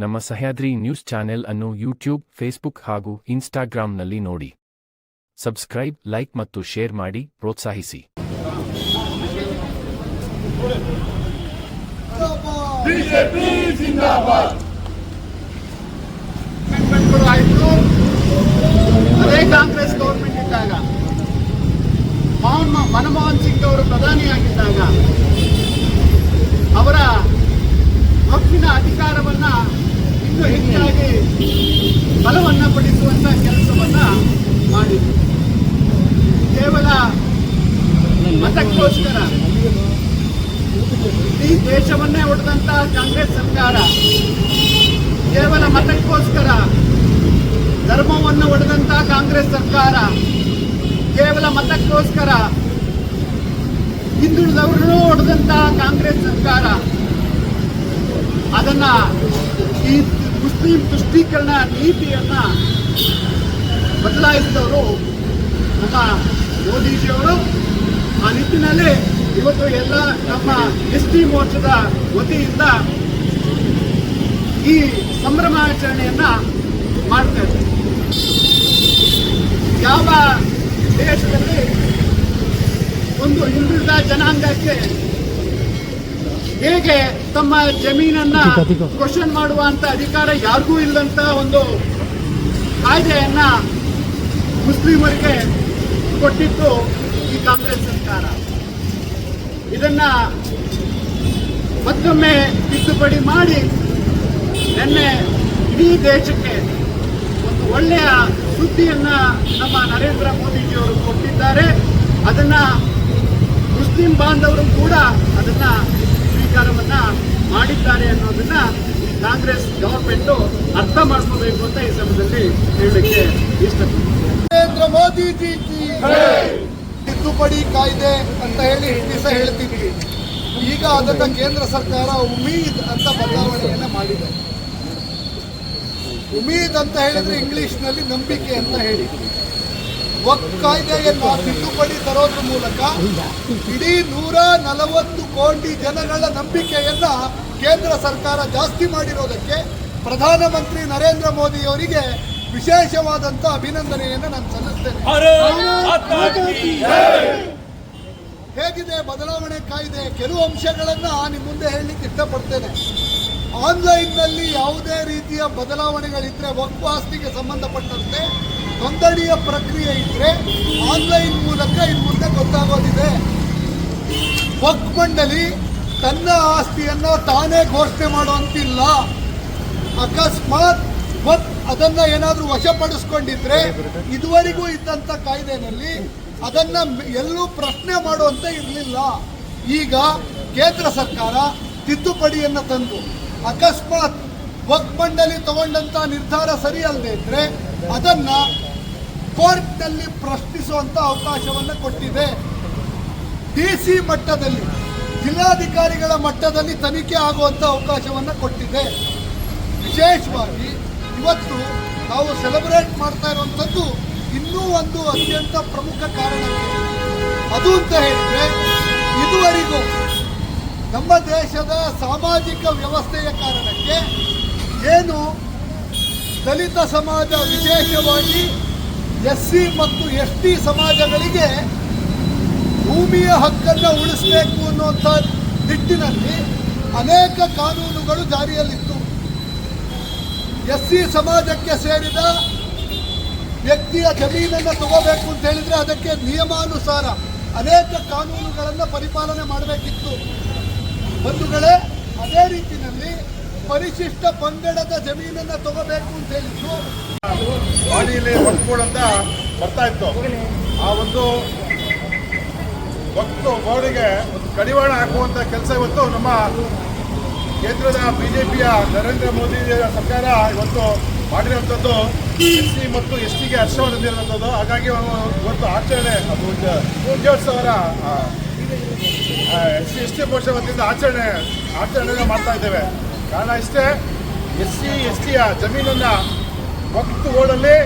ನಮ್ಮ Sahyadri news channel ಅನ್ನು YouTube, Facebook ಹಾಗೂ ಇನ್ಸ್ಟಾಗ್ರಾಂನಲ್ಲಿ ನೋಡಿ. ಸಬ್ಸ್ಕ್ರೈಬ್, ಲೈಕ್ ಮತ್ತು ಶೇರ್ ಮಾಡಿ, ಪ್ರೋತ್ಸಾಹಿಸಿ. ಮನಮೋಹನ್ ಸಿಂಗ್ ಅವರು ಪ್ರಧಾನಿಯಾಗಿದ್ದಾಗ, ಅವರ ಅಧಿಕಾರವನ್ನ ಇನ್ನೂ ಹೆಚ್ಚಾಗಿ ಬಲವನ್ನ ಪಡಿಸುವಂತ ಕೆಲಸವನ್ನ ಮಾಡಿದ್ರು. ಕೇವಲ ಮತಕ್ಕೋಸ್ಕರ. ಇಡೀ ದೇಶವನ್ನೇ ಹೊಡೆದಂತ ಕಾಂಗ್ರೆಸ್ ಸರ್ಕಾರ ಕೇವಲ ಮತಕ್ಕೋಸ್ಕರ ಧರ್ಮವನ್ನು ಒಡೆದಂತ ಕಾಂಗ್ರೆಸ್ ಸರ್ಕಾರ ಕೇವಲ ಮತಕ್ಕೋಸ್ಕರ ಹಿಂದುಳಿದವರನ್ನೂ ಹೊಡೆದಂತ ಕಾಂಗ್ರೆಸ್ ಸರ್ಕಾರ ಅದನ್ನ ಈ ಮುಸ್ಲಿಂ ತುಷ್ಟೀಕರಣ ನೀತಿಯನ್ನ ಬದಲಾಯಿಸಿದವರು ನಮ್ಮ ಮೋದಿಜಿಯವರು. ಆ ನಿಟ್ಟಿನಲ್ಲಿ ಇವತ್ತು ಎಲ್ಲ ನಮ್ಮ ಎಸ್ ಟಿ ಮೋರ್ಚಾದ ವತಿಯಿಂದ ಈ ಸಂಭ್ರಮಾಚರಣೆಯನ್ನ ಮಾಡ್ತಾ ಇದ್ದೀವಿ ಯಾವ ದೇಶದಲ್ಲಿ ಒಂದು ಹಿಂದುಳಿದ ಜನಾಂಗಕ್ಕೆ ಹೇಗೆ ತಮ್ಮ ಜಮೀನನ್ನ ಕ್ವಶನ್ ಮಾಡುವಂತ ಅಧಿಕಾರ ಯಾರಿಗೂ ಇಲ್ಲದಂತ ಒಂದು ಕಾಯ್ದೆಯನ್ನ ಮುಸ್ಲಿಮರಿಗೆ ಕೊಟ್ಟಿತ್ತು ಈ ಕಾಂಗ್ರೆಸ್ ಸರ್ಕಾರ. ಇದನ್ನ ಮತ್ತೊಮ್ಮೆ ತಿದ್ದುಪಡಿ ಮಾಡಿ ನಿನ್ನೆ ಇಡೀ ದೇಶಕ್ಕೆ ಒಂದು ಒಳ್ಳೆಯ ಸುದ್ದಿಯನ್ನ ನಮ್ಮ ನರೇಂದ್ರ ಮೋದಿಜಿಯವರು ಕೊಟ್ಟಿದ್ದಾರೆ. ಅದನ್ನ ಮುಸ್ಲಿಂ ಬಾಂಧವರು ಕೂಡ ಅದನ್ನ ಸ್ವೀಕಾರವನ್ನ ಮಾಡಿದ್ದಾರೆ ಅನ್ನೋದನ್ನ ಕಾಂಗ್ರೆಸ್ ಗವರ್ಮೆಂಟ್ ಅರ್ಥ ಮಾಡ್ಕೋಬೇಕು ಅಂತ ಈ ಸಮಯದಲ್ಲಿ ಹೇಳಲಿಕ್ಕೆ ಇಷ್ಟಪಡ್ತೀನಿ. ನರೇಂದ್ರ ಮೋದಿ ತಿದ್ದುಪಡಿ ಕಾಯ್ದೆ ಅಂತ ಹೇಳಿ ದಿವಸ ಹೇಳ್ತಿದ್ವಿ. ಈಗ ಅದನ್ನ ಕೇಂದ್ರ ಸರ್ಕಾರ ಉಮೀದ್ ಅಂತ ಬದಲಾವಣೆಯನ್ನ ಮಾಡಿದೆ. ಉಮೀದ್ ಅಂತ ಹೇಳಿದ್ರೆ ಇಂಗ್ಲಿಷ್ನಲ್ಲಿ ನಂಬಿಕೆ ಅಂತ ಹೇಳಿ ವಕ್ ಕಾಯ್ದೆಯನ್ನು ತಿದ್ದುಪಡಿ ತರೋದ್ರ ಮೂಲಕ ಇಡೀ ನೂರ ನಲವತ್ತು ಕೋಟಿ ಜನಗಳ ನಂಬಿಕೆಯನ್ನ ಕೇಂದ್ರ ಸರ್ಕಾರ ಜಾಸ್ತಿ ಮಾಡಿರೋದಕ್ಕೆ ಪ್ರಧಾನಮಂತ್ರಿ ನರೇಂದ್ರ ಮೋದಿ ಅವರಿಗೆ ವಿಶೇಷವಾದಂತ ಅಭಿನಂದನೆಯನ್ನು ನಾನು ಸಲ್ಲಿಸ್ತೇನೆ. ಹೇಗಿದೆ ಬದಲಾವಣೆ ಕಾಯ್ದೆ? ಕೆಲವು ಅಂಶಗಳನ್ನ ನಿಮ್ಮ ಮುಂದೆ ಹೇಳಲಿಕ್ಕೆ ಇಷ್ಟಪಡ್ತೇನೆ. ಆನ್ಲೈನ್ನಲ್ಲಿ ಯಾವುದೇ ರೀತಿಯ ಬದಲಾವಣೆಗಳಿದ್ರೆ ವಕ್ಫ್ ಆಸ್ತಿಗೆ ಸಂಬಂಧಪಟ್ಟಂತೆ ನೋಂದಣಿಯ ಪ್ರಕ್ರಿಯೆ ಇದ್ರೆ ಆನ್ಲೈನ್ ಮೂಲಕ ಇನ್ನು ಮುಂದೆ ಗೊತ್ತಾಗೋದಿದೆ. ವಕ್ ಮಂಡಳಿ ತನ್ನ ಆಸ್ತಿಯನ್ನು ತಾನೇ ಘೋಷಣೆ ಮಾಡುವಂತಿಲ್ಲ ಅಕಸ್ಮಾತ್ ವಕ್ ಅದನ್ನ ಏನಾದರೂ ವಶಪಡಿಸ್ಕೊಂಡಿದ್ರೆ ಇದುವರೆಗೂ ಇದ್ದಂತ ಕಾಯ್ದೆನಲ್ಲಿ ಅದನ್ನ ಎಲ್ಲೂ ಪ್ರಶ್ನೆ ಮಾಡುವಂತೆ ಇರಲಿಲ್ಲ. ಈಗ ಕೇಂದ್ರ ಸರ್ಕಾರ ತಿದ್ದುಪಡಿಯನ್ನು ತಂದು ಅಕಸ್ಮಾತ್ ವಕ್ ಮಂಡಳಿ ತಗೊಂಡಂತ ನಿರ್ಧಾರ ಸರಿಯಲ್ಲದೆ ಇದ್ರೆ ಅದನ್ನ ಕೋರ್ಟ್ನಲ್ಲಿ ಪ್ರಶ್ನಿಸುವಂತ ಅವಕಾಶವನ್ನು ಕೊಟ್ಟಿದೆ. ಡಿ ಸಿ ಮಟ್ಟದಲ್ಲಿ, ಜಿಲ್ಲಾಧಿಕಾರಿಗಳ ಮಟ್ಟದಲ್ಲಿ ತನಿಖೆ ಆಗುವಂತ ಅವಕಾಶವನ್ನ ಕೊಟ್ಟಿದೆ. ವಿಶೇಷವಾಗಿ ಇವತ್ತು ನಾವು ಸೆಲೆಬ್ರೇಟ್ ಮಾಡ್ತಾ ಇರುವಂಥದ್ದು ಇನ್ನೂ ಒಂದು ಅತ್ಯಂತ ಪ್ರಮುಖ ಕಾರಣಕ್ಕೆ ಅದು ಅಂತ ಹೇಳಿದ್ರೆ, ಇದುವರೆಗೂ ನಮ್ಮ ದೇಶದ ಸಾಮಾಜಿಕ ವ್ಯವಸ್ಥೆಯ ಕಾರಣಕ್ಕೆ ಏನು ದಲಿತ ಸಮಾಜ ವಿಶೇಷವಾಗಿ ಎಸ್ ಸಿ ಮತ್ತು ಎಸ್ ಟಿ ಸಮಾಜಗಳಿಗೆ ಭೂಮಿಯ ಹಕ್ಕನ್ನು ಉಳಿಸಬೇಕು ಅನ್ನುವಂಥ ನಿಟ್ಟಿನಲ್ಲಿ ಅನೇಕ ಕಾನೂನುಗಳು ಜಾರಿಯಲ್ಲಿತ್ತು. ಎಸ್ ಸಿ ಸಮಾಜಕ್ಕೆ ಸೇರಿದ ವ್ಯಕ್ತಿಯ ಜಮೀನನ್ನು ತಗೋಬೇಕು ಅಂತ ಹೇಳಿದರೆ ಅದಕ್ಕೆ ನಿಯಮಾನುಸಾರ ಅನೇಕ ಕಾನೂನುಗಳನ್ನು ಪರಿಪಾಲನೆ ಮಾಡಬೇಕಿತ್ತು. ಬಂಧುಗಳೇ, ಅದೇ ರೀತಿಯಲ್ಲಿ ಪರಿಶಿಷ್ಟ ಪಂಗಡದ ಜಮೀನನ್ನು ತಗೋಬೇಕು ಅಂತ ಹೇಳಿದ್ರು ಬಾಡಿಲಿ ಅಂತ ಬರ್ತಾ ಇತ್ತು. ಆ ಒಂದು ಒಟ್ಟು ಬೋರ್ಡಿಗೆ ಒಂದು ಕಡಿವಾಣ ಹಾಕುವಂತ ಕೆಲಸ ಇವತ್ತು ನಮ್ಮ ಕೇಂದ್ರದ ಬಿಜೆಪಿಯ ನರೇಂದ್ರ ಮೋದಿ ಸರ್ಕಾರ ಇವತ್ತು ಮಾಡಿರುವಂಥದ್ದು ಎಸ್ ಸಿ ಮತ್ತು ಎಸ್ ಟಿಗೆ ಹರ್ಷವನ್ನು ನೀಡಿರುವಂಥದ್ದು ಹಾಗಾಗಿ ಇವತ್ತು ಆಚರಣೆ, ಅದು ವಿಜಯೋತ್ಸವರ S C, S T Morcha ವತಿಯಿಂದ ಆಚರಣೆ ಆಚರಣೆ ಮಾಡ್ತಾ ಇದ್ದೇವೆ. ಕಾರಣ ಇಷ್ಟೇ, ಎಸ್ ಸಿ, ಎಸ್ ಟಿಯ ಜಮೀನನ್ನು ವಕ್ತು ಓಡಲ್ಲಿ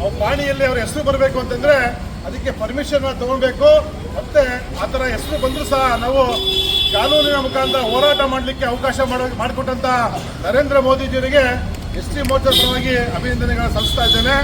ಅವ್ರ ಪಾಣಿಯಲ್ಲಿ ಅವ್ರ ಹೆಸರು ಬರಬೇಕು ಅಂತಂದರೆ ಅದಕ್ಕೆ ಪರ್ಮಿಷನ್ ತಗೊಳ್ಬೇಕು. ಮತ್ತೆ ಆ ಥರ ಹೆಸರು ಬಂದರೂ ಸಹ ನಾವು ಕಾನೂನಿನ ಮುಖಾಂತರ ಹೋರಾಟ ಮಾಡಲಿಕ್ಕೆ ಅವಕಾಶ ಮಾಡೋ ಮಾಡಿಕೊಟ್ಟಂಥ ನರೇಂದ್ರ ಮೋದಿಜಿಯವರಿಗೆ ಎಸ್ ಟಿ ಮೋರ್ಚಾ ಪರವಾಗಿ ಅಭಿನಂದನೆಗಳನ್ನು ಸಲ್ಲಿಸ್ತಾ ಇದ್ದೇನೆ.